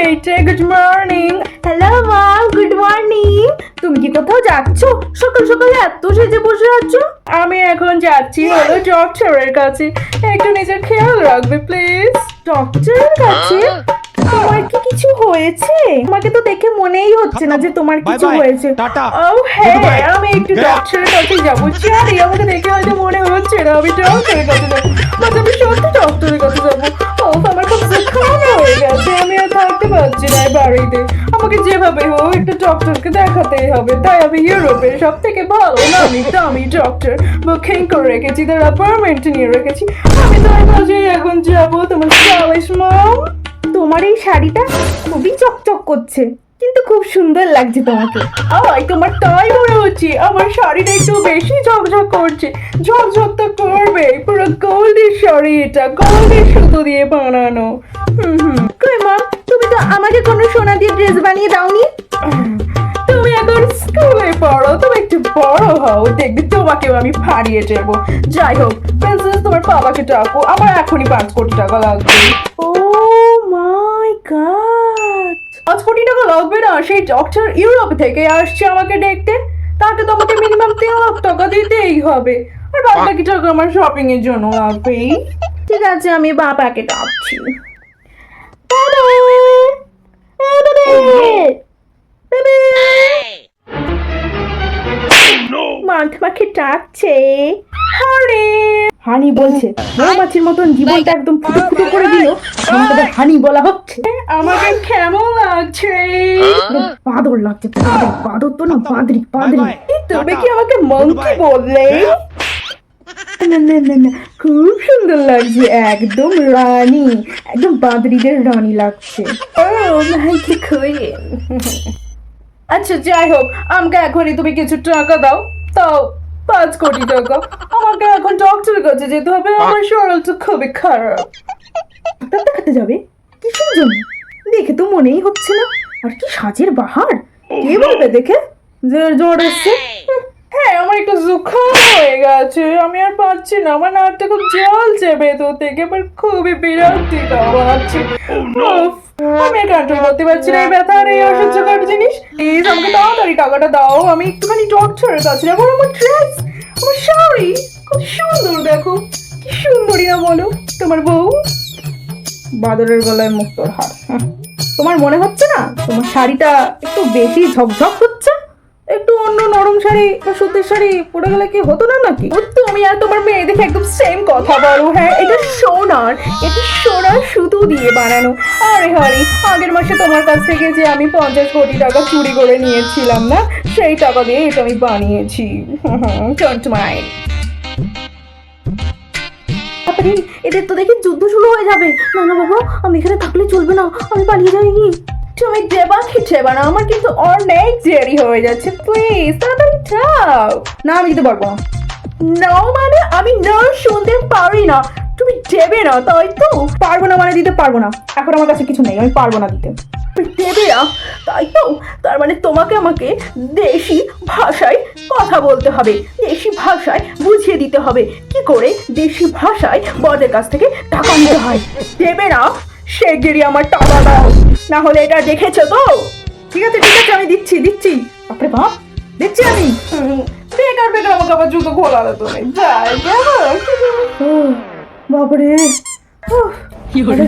মেয়েটে good morning hello মা good morning তুমি কি কোথাও যাচ্ছ? সকাল সকালে এত সেজে বসে আছো? আমি এখন যাচ্ছি হলো ডক্টরের কাছে। একটু নিজের খেয়াল রাখবে প্লিজ ডক্টরের কাছে? তোমার কি কিছু হয়েছে? আমাকে তো দেখে মনেই হচ্ছে না যে তোমার কিছু হয়েছে। ও হ্যাঁ Goodbye. আমি একটু. ডক্টরের কাছে যাব। জানি আমাকে দেখে হয়তো মনে হচ্ছে না। আমি ডক্টরের কাছে যাব। আমি সত্যি পারছি না বাড়িতে। আমাকে যেভাবে হোক একটা ডক্টরকে দেখাতেই হবে। তাই আমি ইউরোপের সব থেকে ভালো নামি দামি ডক্টর বুকিং করে রেখেছি, তার অ্যাপয়েন্টমেন্ট নিয়ে রেখেছি। আমি তাই কাজেই এখন যাব। তোমার চালিশ মম তোমার এই শাড়িটা খুবই চকচক করছে। কিন্তু খুব সুন্দর লাগছে তোমাকে। আই তোমার তাই মনে হচ্ছে। আমার শাড়িটা একটু বেশি ঝকঝক করছে। ঝকঝক তো করবে। পুরো গোল্ডের শাড়ি এটা। গোল্ডের সুতো দিয়ে বানানো। হুম হুম। তুমি তো আমাকে কোনো সোনা দিয়ে ড্রেস বানিয়ে দাওনি? তুমি এখন স্কুলে পড়ো। তুমি একটু বড় হও। দেখবে তোমাকেও আমি ফাড়িয়ে দেব। যাই হোক প্রিন্সেস তোমার বাবাকে ডাকো। আমার এখনই পাঁচ কোটি টাকা লাগবে। ও মাই গড পাঁচ কোটি টাকা লাগবে না। সেই ডক্টর ইউরোপ থেকে আসছে আমাকে দেখতে। তাকে তো আমাকে মিনিমাম তিন লাখ টাকা দিতেই হবে। আর বাদ বাকি টাকা আমার শপিং এর জন্য লাগবেই ঠিক আছে আমি বাবাকে ডাকছি। বাবা! মাঠ মাখে ডাকছে। হানি হানি বলছে মৌমাছির মতন জীবনটা একদম ফুটো ফুটো করে দিল। আমাকে হানি বলা হচ্ছে। আমাকে কেমন লাগছে? বাদর লাগছে বাদর তো না বাদরি বাদরি. তুমি কি আমাকে মঙ্কি বললে? না না না না খুব সুন্দর লাগছে একদম রানী একদম বাদরিদের রানী লাগছে। ও কি আচ্ছা যাই হোক আমাকে এখনই তুমি কিছু টাকা দাও তাও পাঁচ কোটি টাকা। আমাকে এখন ডক্টরের কাছে যেতে হবে। আমার শরীরটা খুবই খারাপ। ডাক্তার দেখাতে যাবে? কিসের জন্য দেখে তো মনেই হচ্ছে না। আর কি সাজের বাহার। কে বলবে দেখে? যে জ্বর এসছে? হ্যাঁ। আমার একটু জুখাম হয়ে গেছে। আমি আর পারছি না। আমার নাকটা খুব জ্বলছে ভেতর থেকে আমার খুবই বিরক্তি পাচ্ছে উফ, আমি আর কন্ট্রোল করতে পারছি না। এই ব্যথা আর এই অসহ্যকর জিনিস। প্লিজ আমাকে তাড়াতাড়ি টাকাটা দাও। আমি একটুখানি ডক্টরের কাছে যাব। আমার ড্রেস বলো, তোমার বউ? বাদরের গলায় মুক্তর হার হ্যাঁ। তোমার মনে হচ্ছে না তোমার শাড়িটা একটু বেশি ঝকঝক হচ্ছে? একটু অন্য নরম শাড়ি বা সুতির শাড়ি পরে গেলে কি হতো না নাকি? তুমি আর তোমার মেয়ে দেখে একদম সেম কথা বলো হ্যাঁ। এটা সোনার এটা সোনার সুতো দিয়ে বানানো। আরে হারি, আগের মাসে তোমার কাছ থেকে যে আমি পঞ্চাশ কোটি টাকা চুরি করে নিয়েছিলাম না, সেই টাকা দিয়ে এটা আমি বানিয়েছি। ডোন্ট তাড়াতাড়ি এদের তো দেখি যুদ্ধ শুরু হয়ে যাবে। না না, বাবা, আমি এখানে থাকলে চলবে না, আমি পালিয়ে যাই তুমি দেবা কি দেবা না, আমার কিন্তু অনেক দেরি হয়ে যাচ্ছে প্লিজ তাড়াতাড়ি যাও। না, আমি দিতে পারব না মানে আমি না শুনতে পারি না। তুমি দেবে না, তাই তো? পারব না মানে দিতে পারব না। এখন আমার কাছে কিছু নেই, আমি পারব না দিতে। দেবে না তাই তো? তার মানে তোমাকে আমাকে দেশি ভাষায় কথা বলতে হবে দেশি ভাষায় বুঝিয়ে দিতে হবে। কি করে দেশি ভাষায় বড়দের কাছ থেকে টাকা নিতে হয়? দেবে না শিগগিরই আমার টাকা দাও। না হলে এটা দেখেছ তো? ঠিক আছে ঠিক আছে আমি দিচ্ছি দিচ্ছি। বাপরে বাপ দিচ্ছি আমি। বেকার বেকার আমাকে আবার জুতো খোলালে তুমি। বাপরে।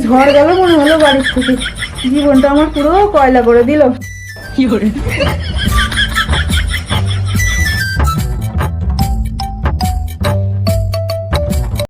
ঝড় গেল মনে হলো বাড়ির থেকে। জীবনটা আমার পুরো কয়লা করে দিল।